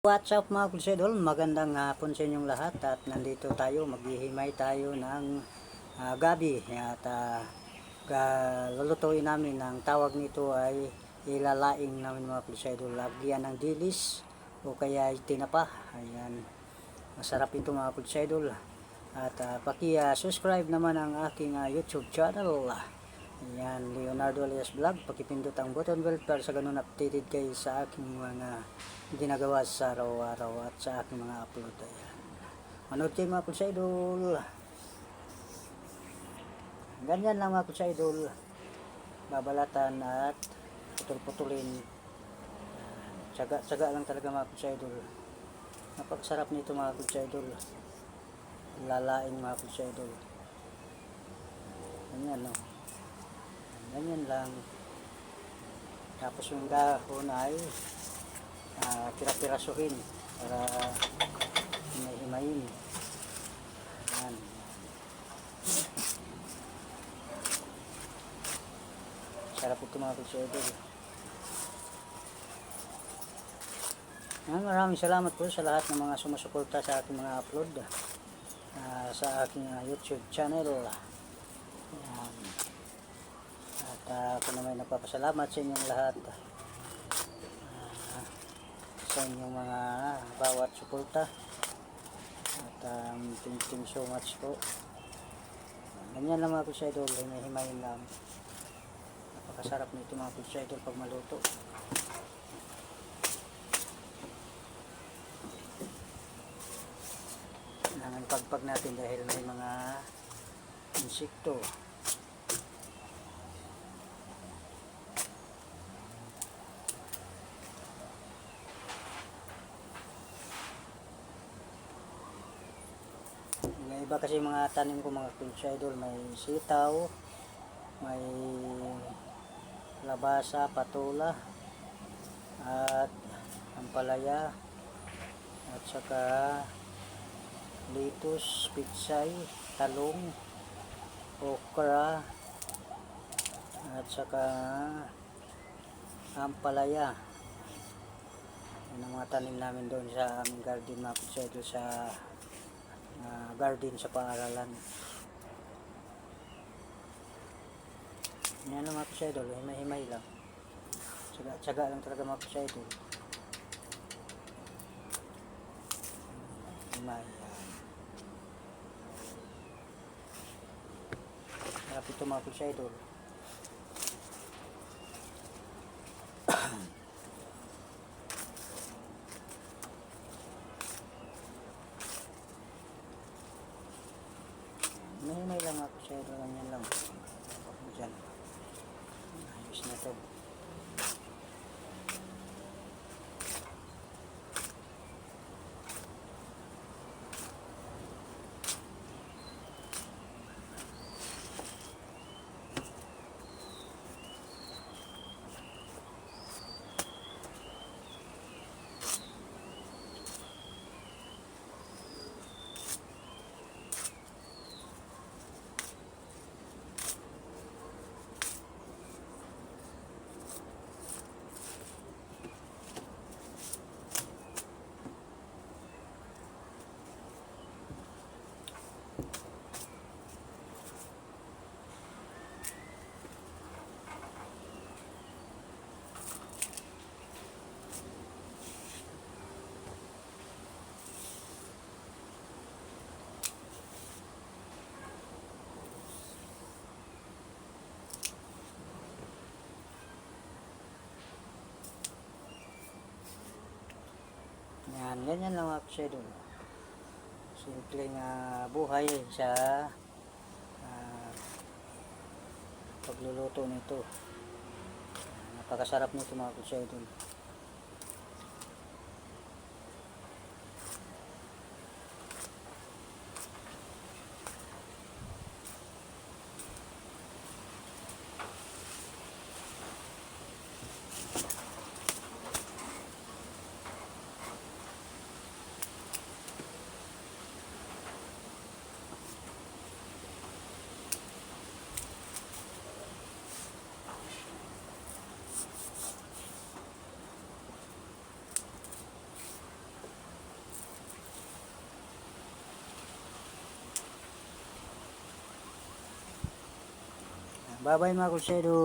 What's up mga kulsidol? Magandang hapon sa inyong lahat at nandito tayo, maghihimay tayo ng ah, gabi at uh, lulutuin namin ang tawag nito ay ilalaing namin mga kulsidol lagyan ng dilis o kaya tinapa. Ayan. Masarap ito mga kulsidol at uh, paki-subscribe naman ang aking ah, youtube channel. Ayan, Leonardo Alias Vlog. Pakipindot ang button bell para sa ganun updated kayo sa aking mga ginagawa sa araw-araw at sa aking mga upload. Ayan. Manood kayo mga sa idol. Ganyan lang mga sa idol. Babalatan at putol-putulin. Tsaga-tsaga lang talaga mga sa idol. Napakasarap nito mga sa idol. Lalaing mga sa idol. Ganyan no ganyan lang tapos yung dahon ay uh, pira-pirasuhin para himayin yan. Sarap ito mga kusyedol yan maraming salamat po sa lahat ng mga sumusuporta sa aking mga upload uh, sa aking uh, youtube channel. Yan. At uh, ako naman nagpapasalamat sa inyong lahat sa inyong mga bawat suporta. At um, thank you so much po. Ganyan lang mga kusa idol hinihimayin lang. Napakasarap nito mga kusa idol pag maluto. Kailangan pagpag natin dahil may mga insekto Yung iba kasi mga tanim ko mga pinch idol, may sitaw, may labasa, patula, at ampalaya, at saka litus, pitsay, talong, okra, at saka ampalaya. Yan ang mga tanim namin doon sa aming garden mga pinch idol sa uh, garden sa paaralan. Yan lang mga kusyidol, himay-himay lang. Tsaga, tsaga lang talaga mga kusyidol. Himay. Harap ito mga kusyidol. Mahimay lang ako sa ito lang yan lang. Diyan. Ayos na to. Yan, ganyan lang mga kusyidol. Simpleng uh, buhay sa uh, pagluluto nito. Napakasarap nito mga kusyidol. Bye-bye mga kusero.